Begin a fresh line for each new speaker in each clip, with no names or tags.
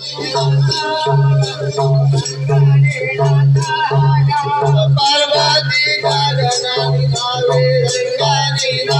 Parvati Parvati Parvati Parvati Parvati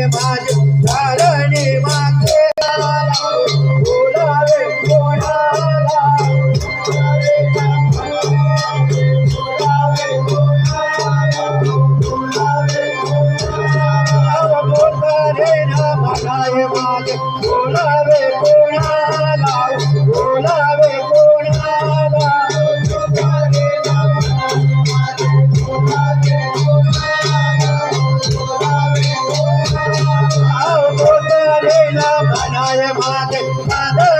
trabalho I am a man.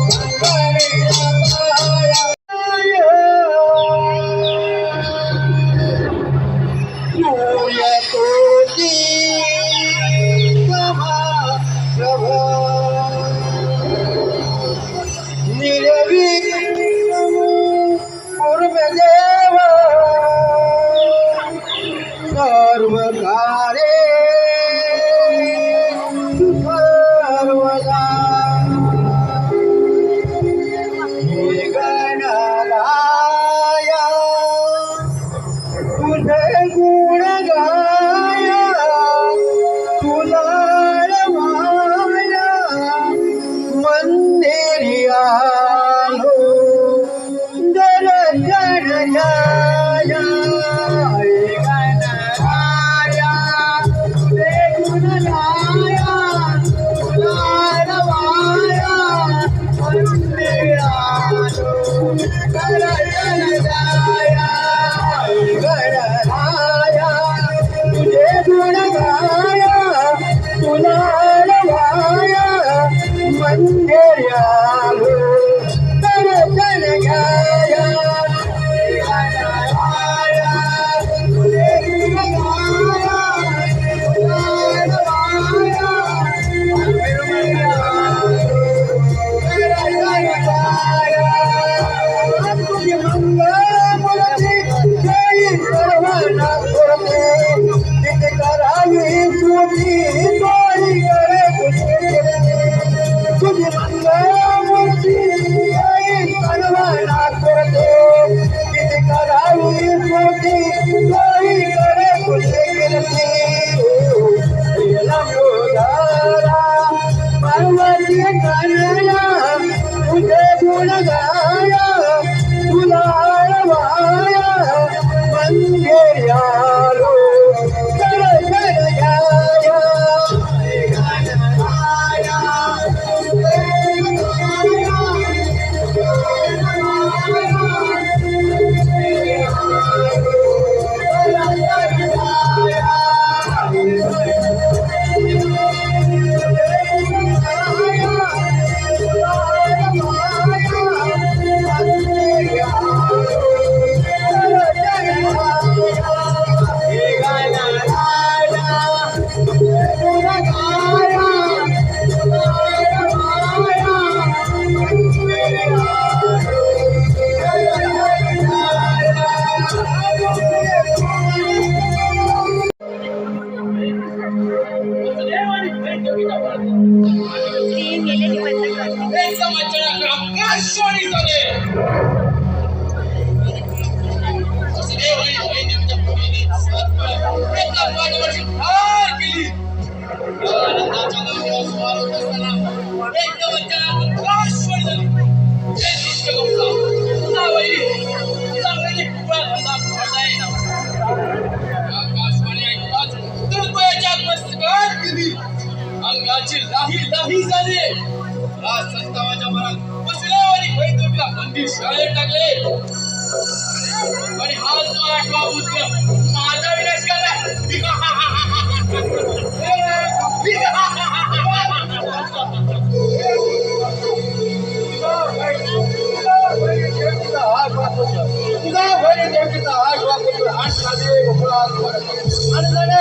Lord. Bye. அடுத்ததே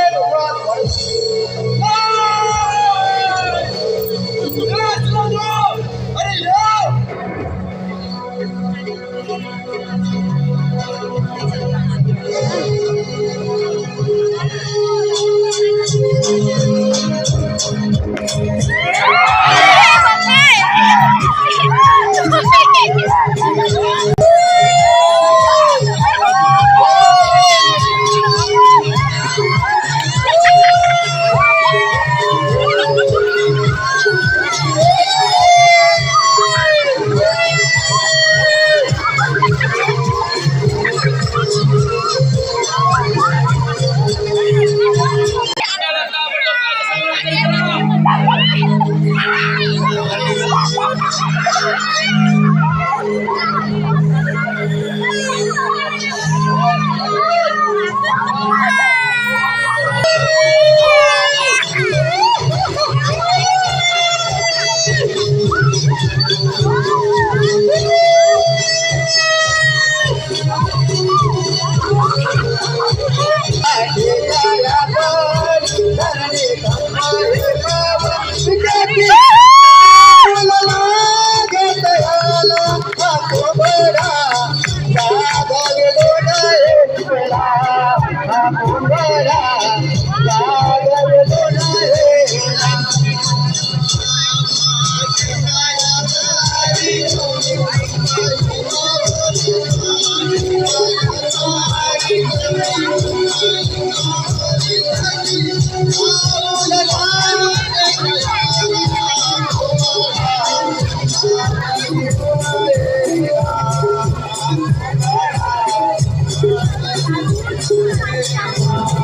不想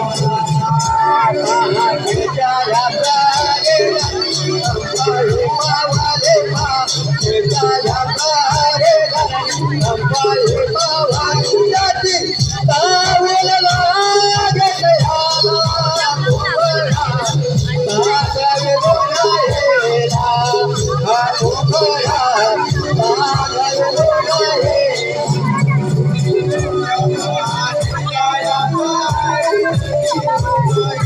Thank you.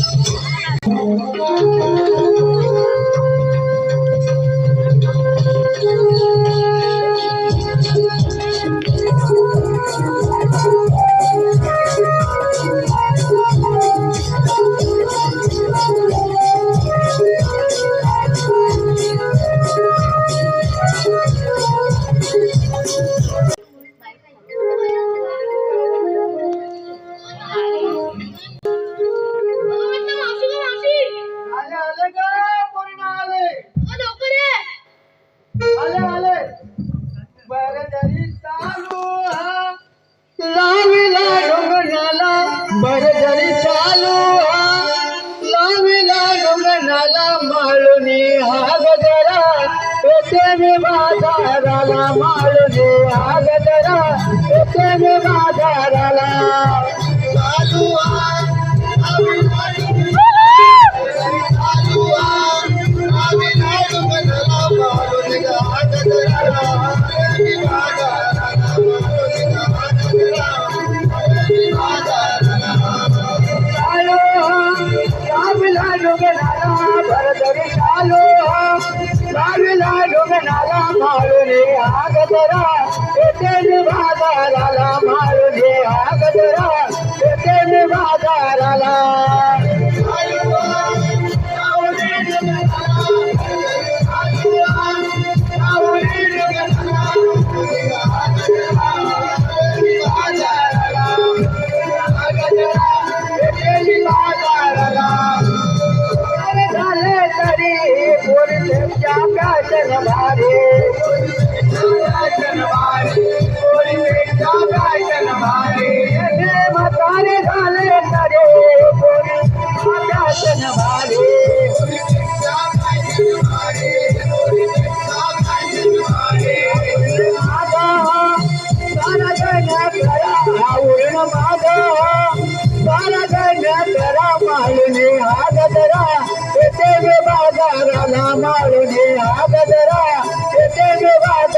रामला डोंगराला माळुने आगदरा येते बाजाराला माळुने आगदरा येते बाजाराला
ಮಾಮೂಲಿ ಆಗದರ ಜೊತೆಗೆ ವಾದ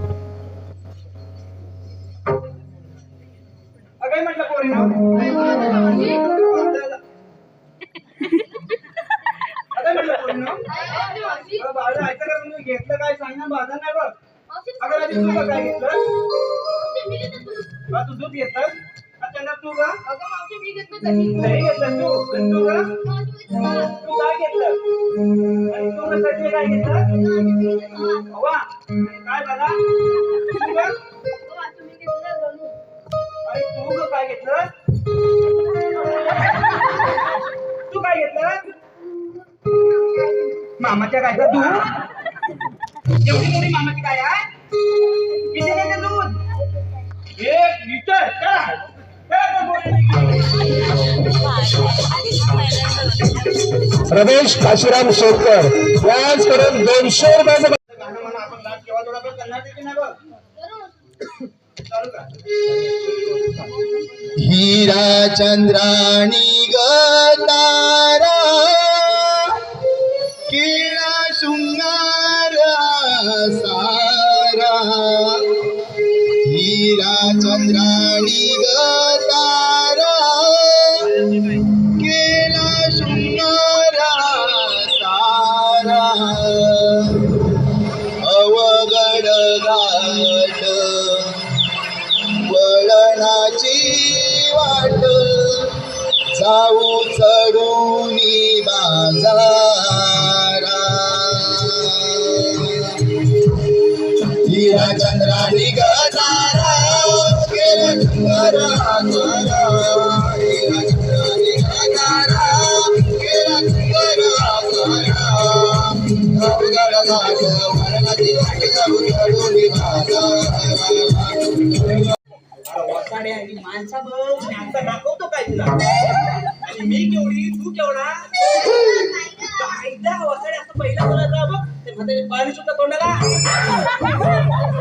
घेतलं काय? सांग ना बाजार नाही बघ. अगं आधी तू काय घेतलं. तू दूध घेतलं? त्यांना तू का? दही घेतलं तू. आणि तू का? तू काय घेतलं? आणि तू कशासाठी काय घेतलं? हवा काय दादा तू का? आणि तू ग काय घेतलं? मामाच्या काय दूध? एवढी मोठी मामाची काय आहे? किती देते दूध? एक लिटर.
रमेश काशीराम शेरकर व्याजकडून दोनशे रुपयाचं
गाणं म्हणा आपण नाच केव्हा थोडा वेळ करणार की नाही
हीरा चंद्राणी गतारा किळा
ಕೀಳ ಶೃಂಗಾರ ಸಾರ ಹೀರಾ
ಚಂದ್ರಾಣಿ आणि माणसा बघ दाखवतो काय तुला? आणि मी केवढी तू केवढा? कायदा वसाडे असं पहिला बोलायचा बघ. ते म्हातारे पाणी सुद्धा तोंडाला.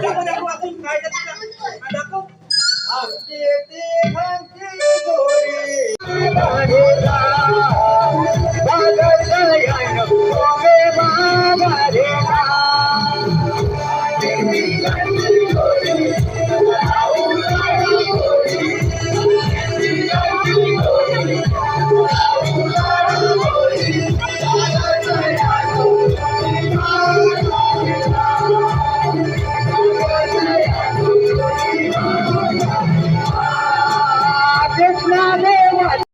दाखव दाखव वाचून काय दाखव? हा, ते